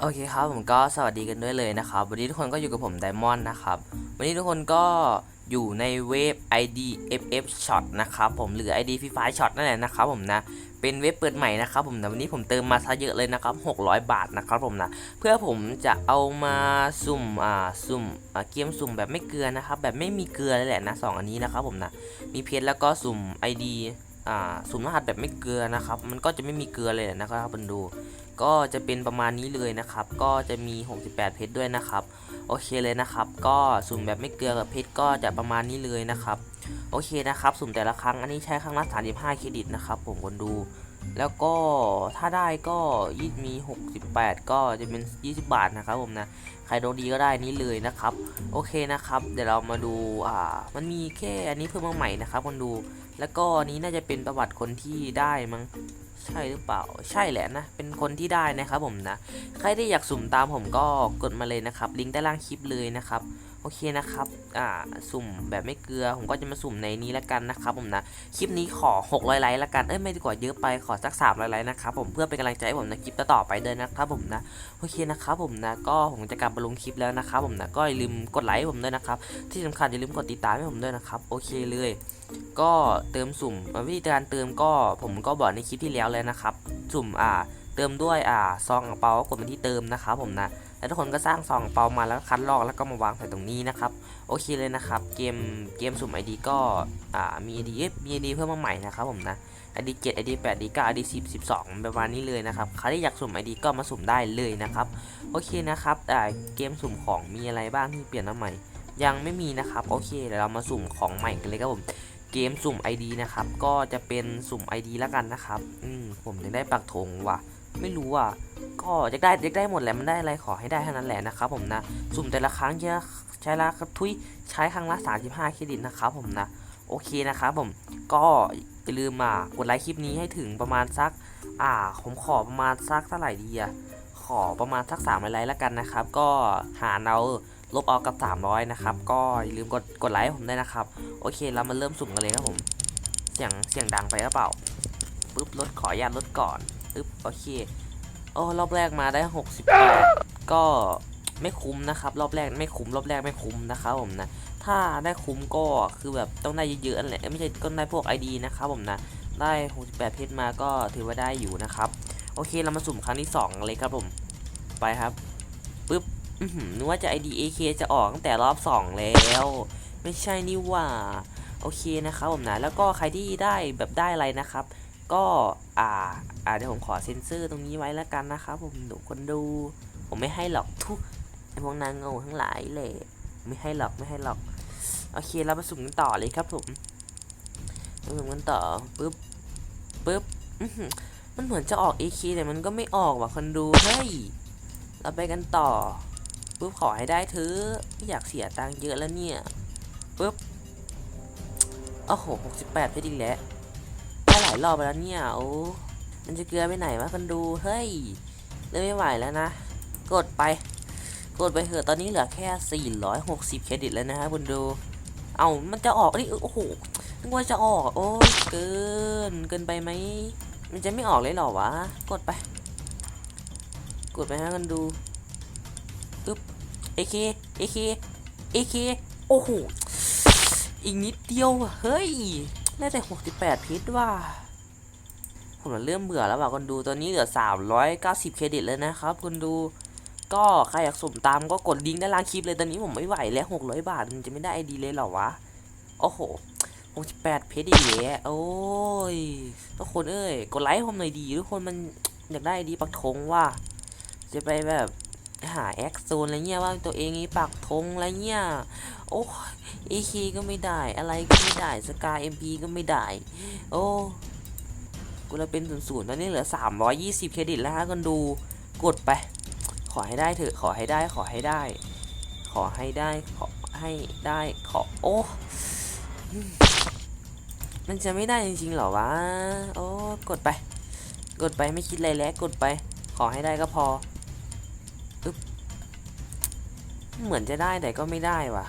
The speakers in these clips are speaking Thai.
โอเคครับผมก็สวัสดีกันด้วยเลยนะครับ วันนี้ทุกคนก็อยู่กับผมไดมอนด์นะครับ วันนี้ทุกคนก็อยู่ในเว็บ ID FF Shot นะครับผมหรือ ID Free Fire Shot นั่นแหละนะครับผมนะเป็นเว็บเปิดใหม่นะครับผมนะวันนี้ผมเติมมาซะเยอะเลยนะครับ 600 บาทนะครับผมนะเพื่อผมจะเอามาสุ่มอ่าสุ่มอ่าเกมสุ่มแบบไม่เกลือนะครับแบบไม่มีเกลือเลยแหละนะสองอันนี้นะครับผมนะมีเพจแล้วก็สุ่ม ID อ่าสุ่มรหัสแบบไม่เกลือนะครับมันก็จะไม่มีเกลือเลยนะครับคุณดู ก็จะเป็นประมาณนี้เลยนะครับ ก็จะมี 68 เพชรด้วยนะครับ โอเคเลยนะครับ ก็สุ่มแบบไม่เกลือกับเพชรก็จะประมาณนี้เลยนะครับ โอเคนะครับ สุ่มแต่ละครั้งอันนี้ใช้ครั้งละ35 เครดิตนะครับผมคนดู แล้วก็ถ้าได้ก็ยี่มี 68 ก็จะเป็น 20 บาทนะครับผมนะ ใครโดนดีก็ได้นี้เลยนะครับ โอเคนะครับ เดี๋ยวเรามาดู อ่า มันมีแค่อันนี้เพิ่มมาใหม่นะครับคนดู แล้วก็อันนี้น่าจะเป็นประวัติคนที่ได้มั้ง ใช่หรือเปล่าใช่แหละนะ เป็นคนที่ได้นะครับผมนะ ใครที่อยากสุ่มตามผมก็กดมาเลยนะครับ ลิงก์ใต้ล่างคลิปเลยนะครับ อเคนะครับ อ่า สุ่มแบบไม่เกลือ ผมก็จะมาสุ่มในนี้ละกันนะครับผมนะ คลิปนี้ขอ 600ไลค์ละกัน เอ้ยไม่ดีกว่าเยอะไป ขอสัก300ไลค์นะครับผม เพื่อเป็นกำลังใจให้ผมในคลิปต่อไปเลยนะครับผมนะ โอเคนะครับผมนะ ก็ผมจะกลับมาลงคลิปแล้วนะครับผมนะ ก็อย่าลืมกดไลค์ผมด้วยนะครับ ที่สำคัญอย่าลืมกดติดตามให้ผมด้วยนะครับ โอเคเลย ก็เติมสุ่มวิธีการเติมก็ผมก็บอกในคลิปที่แล้วเลยนะครับ สุ่ม อ่า เติมด้วย อ่า ซองอ่างเปากดมาที่เติมนะครับผมนะ แล้วทุกคนก็สร้างซองเปามาแล้วคัดลอกแล้วก็มาวางใส่ตรงนี้นะครับ โอเคเลยนะครับ เกมเกมสุ่ม ID ก็อ่ามี ID เอ๊ะมี ID เพิ่มมาใหม่นะครับผมนะ ID 7 ID 8 ID 9 ID 10 12 ประมาณนี้เลยนะครับ ใครที่อยากสุ่ม ID ก็มาสุ่มได้เลยนะครับ โอเคนะครับอ่าเกมสุ่มของมีอะไรบ้างที่เปลี่ยนมาใหม่ ยังไม่มีนะครับ โอเคเดี๋ยวเรามาสุ่มของใหม่กันเลยครับผมเกมสุ่ม ID นะครับ ก็จะเป็นสุ่ม ID แล้วกันนะครับ อืม ผมยังได้ปักธงว่ะ ไม่รู้อะ ก็อยากได้อยากได้หมดแหละมันได้อะไรขอให้ได้เท่านั้นแหละนะครับผมนะสุ่มแต่ละครั้งจะใช้ละครับทุยใช้ครั้งละ 35 เครดิตนะครับผมนะโอเคนะครับผมก็อย่าลืมมากดไลค์คลิปนี้ให้ถึงประมาณสัก อ่าผมขอประมาณสักเท่าไหร่ดีอะขอประมาณสัก3ไลค์แล้วกันนะครับ ก็หารเอาลบเอากับ 300 นะครับ ก็อย่าลืมกดกดไลค์ผมได้นะครับ โอเคเรามาเริ่มสุ่มกันเลยครับผม เสียงเสียงดังไปหรือเปล่าปุ๊บลดขออนุญาตลดก่อนปึ๊บโอเค อ้รอบแรกมาได้68ก็ไม่คุ้มนะครับ รอบแรกไม่คุ้มรอบแรกไม่คุ้มนะครับผมนะ ถ้าได้คุ้มก็คือแบบต้องได้เยอะๆแหละไม่ใช่ก็ได้พวก ID นะครับผมนะ ได้ 68 เพชรมาก็ถือว่าได้อยู่นะครับ โอเคเรามาสุ่มครั้งที่ 2 เลยครับผม ไปครับปึ๊บนึกว่าจะ ID AK จะออกตั้งแต่รอบ 2 แล้ว ไม่ใช่นี่ว่า โอเคนะครับผมนะ แล้วก็ใครที่ได้แบบได้อะไรนะครับ ก็อ่าอ่าเดี๋ยวผมขอเซ็นเซอร์ตรงนี้ไว้แล้วกันนะครับผมหนูคนดู ผมไม่ให้หรอกทุกไอพวกนางโง่ทั้งหลายเลยไม่ให้หรอกไม่ให้หรอกโอเคเรามาสุ่มกันต่อเลยครับผมมาสุ่มกันต่อปึ๊บปึ๊บมันเหมือนจะออก AK แต่มันก็ไม่ออกว่ะคนดูเฮ้ยเราไปกันต่อปุ๊บขอให้ได้เธอะไม่อยากเสียตังค์เยอะแล้วเนี่ยปุ๊บโอ้โหหกสิบแปดเพชรอีกแล้วได้หลาย รอบไปแล้วเนี่ยโอ้มันจะเกลือไปไหนวะคนดูเฮ้ยเริ่มไม่ไหวแล้วนะ กดไป กดไปเถอะตอนนี้เหลือแค่ 460 เครดิตแล้วนะฮะคุณดู เอามันจะออกนี่โอ้โหนึกว่าจะออกโอ้ยเกินเกินไปไหมมันจะไม่ออกเลยเหรอวะ กดไป กดไปฮะคนดูเอเคเอเคเอเคโอ้โหอีกนิดเดียวเฮ้ยได้แต่ 68พิษว่า ผมเริ่มเบื่อแล้วว่ะคนดูตอนนี้เหลือ 390 เครดิตแล้วนะครับคนดูก็ใครอยากสุ่มตามก็กดลิงก์ด้านล่างคลิปเลยตอนนี้ผมไม่ไหวแล้ว 600 บาทมันจะไม่ได้ไอดีเลยเหรอวะ โอ้โห68เพชรอีแล้วโอ้ยทุกคนเอ้ยกดไลค์ให้ผมหน่อยดีทุกคนมันอยากได้ไอดีปักธงว่า จะไปแบบหาแอคโซนอะไรเงี้ยว่าตัวเองมีปักธงอะไรเงี้ยโอ้เอคก็ไม่ได้อะไรก็ไม่ได้สกายเอ็มพีก็ไม่ได้ โอ้ กูเราเป็นศูนย์ศูนย์ตอนนี้เหลือ 320 เครดิตแล้วฮะคนดูกดไป ขอให้ได้เถอะขอให้ได้ขอให้ได้ ขอให้ได้ขอให้ได้ขอโอ้มันจะไม่ได้จริงๆหรอวะโอ้กดไป กดไปไม่คิดอะไรแล้วกดไป ขอให้ได้ก็พอเหมือนจะได้แต่ก็ไม่ได้ว่ะ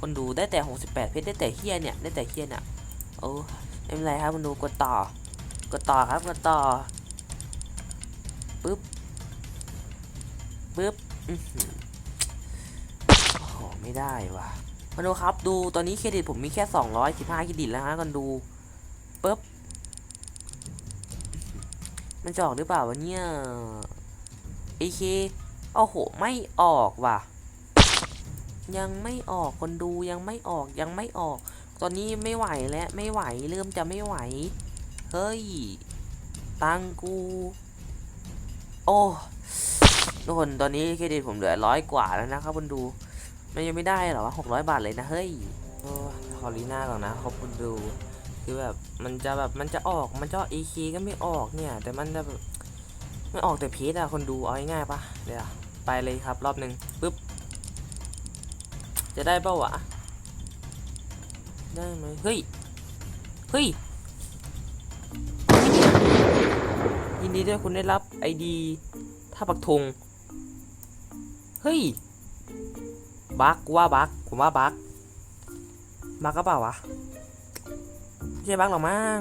คนดูได้แต่ 68 เพชรได้แต่เฮียเนี่ยได้แต่เฮียเนี่ยโอ้ไม่เป็นไรครับคนดูกดต่อ กดต่อครับกดต่อปึ๊บปึ๊บโอ้โหไม่ได้ว่ะมาดูครับดูตอนนี้เครดิตผมมีแค่215เครดิตแล้วฮะกันดูปึ๊บมันจะออกหรือเปล่าวะเนี่ยเอเคโอ้โหไม่ออกว่ะ ยังไม่ออกคนดูยังไม่ออกยังไม่ออก ตอนนี้ไม่ไหวแล้วไม่ไหวเริ่มจะไม่ไหว เฮ้ย ตังกู โอ้ทุกคนตอนนี้เครดิตผมเหลือร้อยกว่าแล้วนะครับคนดูมันยังไม่ได้หรอหกร้อยบาทเลยนะ เฮ้ยโอ้ขอลีน่าก่อนนะขอบคุณดู คือแบบมันจะแบบมันจะออกมันจะเอคก็ไม่ออกเนี่ย แต่มันจะแบบไม่ออกแต่พีชอะคนดูเอาง่ายๆปะเดี๋ยวไปเลยครับรอบหนึ่งปึ๊บ จะได้เปล่าวะได้ไหมเฮ้ย เฮ้ย ยินดีด้วยคุณได้รับไอดีท่าปักธงเฮ้ยบักกูว่าบักผมว่าบักบักก็เปล่าวะไม่ใช่บักหรอกมั้ง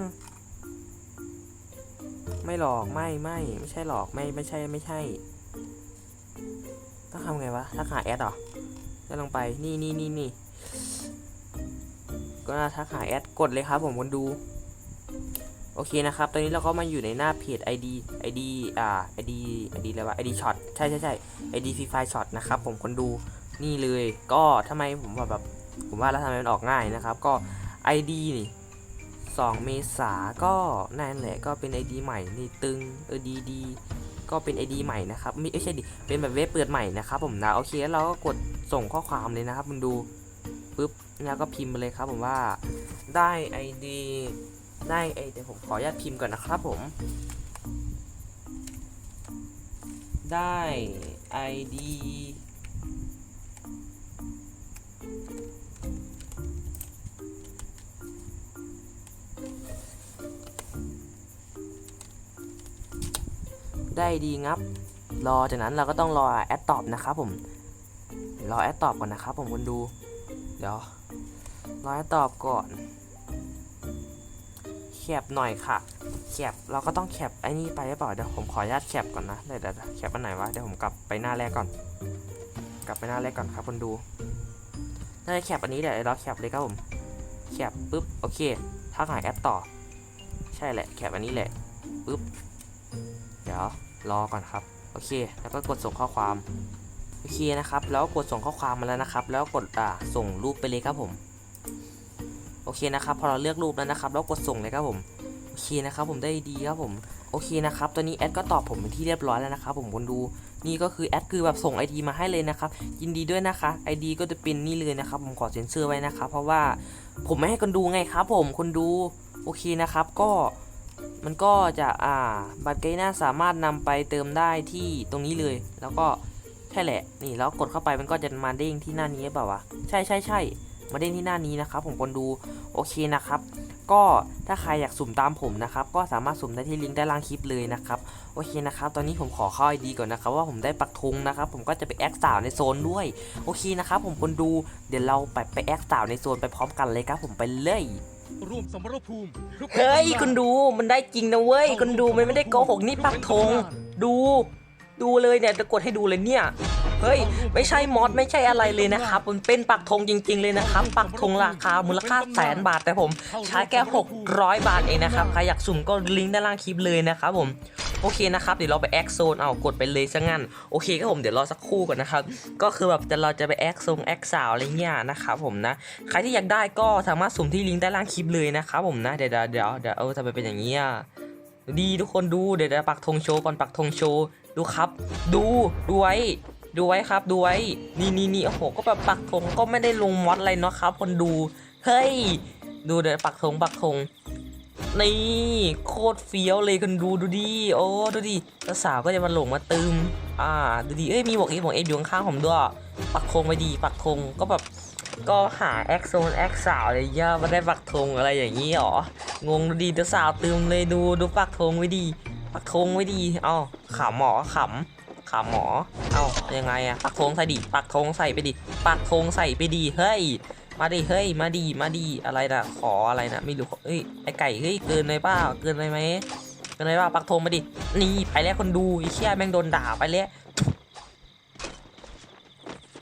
ไม่หลอกไม่ไม่ไม่ใช่หลอกไม่ไม่ใช่ไม่ใช่ต้องทำไงวะทักหาแอดหรอจะลงไปนี่นี่นี่นี่ก็น่าทักหาแอดกดเลยครับผมคนดู โอเคนะครับ ตอนนี้เราก็มาอยู่ในหน้าเพจ ID ID อ่า ID ID อะไรวะ ID Shot ใช่ใช่ใช่ ID Free Fire Shot นะครับผมคนดูนี่เลยก็ทำไมผมว่าแบบผมว่าแล้วทำไมมันออกง่ายนะครับ ก็ ID นี่2เมษาก็นั่นแหละก็เป็น ID ใหม่นี่ตึงเออดีดีก็เป็น ID ใหม่นะครับไม่ใช่ดิเป็นแบบเว็บเปิดใหม่นะครับผมนะโอเคแล้วเราก็กดส่งข้อความเลยนะครับมันดูปุ๊บแล้วก็พิมพ์มาเลยครับผมว่าได้ ID ได้ไอเดี๋ยวผมขออนุญาตพิมพ์ก่อนนะครับผม ได้ ID ได้ดีงับ รอจากนั้นเราก็ต้องรอแอดตอบนะครับผม รอแอดตอบก่อนนะครับผมคนดู เดี๋ยว รอแอดตอบก่อน แคปหน่อยค่ะแคปเราก็ต้องแคปไอ้นี่ไปหรือเปล่าเดี๋ยวผมขออนุญาตแคปก่อนนะเดี๋ยวแคปอันไหนวะเดี๋ยวผมกลับไปหน้าแรกก่อน กลับไปหน้าแรกก่อนครับคนดูน่าจะแคปอันนี้แหละเดี๋ยวเราแคปเลยครับผมแคปปุ๊บโอเคถ้าหายแอปต่อ ใช่แหละแคปอันนี้แหละปุ๊บเดี๋ยวรอก่อนครับโอเค แล้วก็กดส่งข้อความโอเคนะครับ แล้วกดส่งข้อความมาแล้วนะครับ แล้วกดอ่าส่งรูปไปเลยครับผม อเคนะครับพอเราเลือกรูปแล้วนะครับแล้วกดส่งเลยครับผมโอเคนะครับผมได้ดีครับผมโอเคนะครับตอนนี้แอดก็ตอบผมเป็นที่เรียบร้อยแล้วนะครับผมคนดูนี่ก็คือแอดคือแบบส่ง ID มาให้เลยนะครับยินดีด้วยนะคะ ID ก็จะเป็นนี่เลยนะครับผมขอเซ็นเซอร์ไว้นะครับเพราะว่าผมไม่ให้คนดูไงครับผมคนดูโอเคนะครับก็มันก็จะอ่าบัตรเกยหน้าสามารถนำไปเติมได้ที่ตรงนี้เลย แล้วก็แค่แหละนี่แล้วกดเข้าไปมันก็จะมาเด้งที่หน้านี้เปล่าวะใช่ใช่ใช่ มาเด้งที่หน้านี้นะครับผมคนดูโอเคนะครับ ก็ถ้าใครอยากสุ่มตามผมนะครับ ก็สามารถสุ่มได้ที่ลิงก์ด้านล่างคลิปเลยนะครับโอเคนะครับ ตอนนี้ผมขอเข้าไอดีก่อนนะครับว่าผมได้ปักธงนะครับ ผมก็จะไปแอคสาวในโซนด้วยโอเคนะครับ ผมคนดูเดี๋ยวเราไปไปแอคสาวในโซนไปพร้อมกันเลยครับผมไปเลยร่วมสมรภูมิพื่อเฮ้ยคุณดูมันได้จริงนะเว้ยคุณดูมันไม่ได้โกหกนี่ปักธงดู ดูเลยเนี่ยจะกดให้ดูเลยเนี่ย เฮ้ย ไม่ใช่มอสไม่ใช่อะไรเลยนะครับ มันเป็นปักธงจริง ๆเลยนะครับ ปักธงราคามูลค่าแสนบาทแต่ผม ใช้แค่600 บาทเองนะครับ ใครอยากสุ่มก็ลิงก์ด้านล่างคลิปเลยนะครับผมโอเคนะครับเดี๋ยวเราไปแอคโซนเอากดไปเลยซะงั้นโอเคครับผมเดี๋ยวรอสักครู่ก่อนนะครับก็คือแบบจะเราจะไปแอคโซนแอคสาวอะไรเงี้ยนะครับผมนะใครที่อยากได้ก็สามารถสุ่มที่ลิงก์ด้านล่างคลิปเลยนะครับผมนะเดี๋ยวเดี๋ยวเดี๋ยวเดี๋ยวเออทำไมเป็นอย่างนี้อะดีทุกคนดูเดี๋ยวเดี๋ยวปักธงโชว์ก่อนปักธงโชว์ดูครับ ดูดูไว้ ดูไว้ครับดูไว้ นี่นี่นี่โอ้โห ก็แบบปักธงก็ไม่ได้ลงมอดอะไรเนาะครับ คนดู เฮ้ย ดูเดี๋ยวปักธงปักธง นี่โคตรเฟี้ยวเลยคนดูดูดิโอ้ดูดิแล้วสาวก็จะมาหลงมาตืมอ่าดูดิเอ้ยมีบอกเอฟบอกเอฟอยู่ข้างๆผมด้วยปักธงไปดีปักธงก็แบบก็หาแอคโซนแอคสาวอะไรเงี้ยมาได้ปักธงอะไรอย่างนี้หรองงดูดีตัวสาวตืมเลยดูดูปักธงไว้ดี ปักธงไว้ดีเอ้าขำหมอขำ ขาหมอ เอ้ายังไงอะปักธงใส่ดิปักธงใส่ไปดิปักธงใส่ไปดีเฮ้ยมาดิเฮ้ยมาดีมาดีอะไรนะขออะไรนะไม่รู้เฮ้ยไอไก่เฮ้ยเกินไปเปล่าเกินเลยไหมเกินไปเปล่าปักธงมาดินี่ไปแล้วคนดูไอเชี่ยแม่งโดนด่าไปแล้ว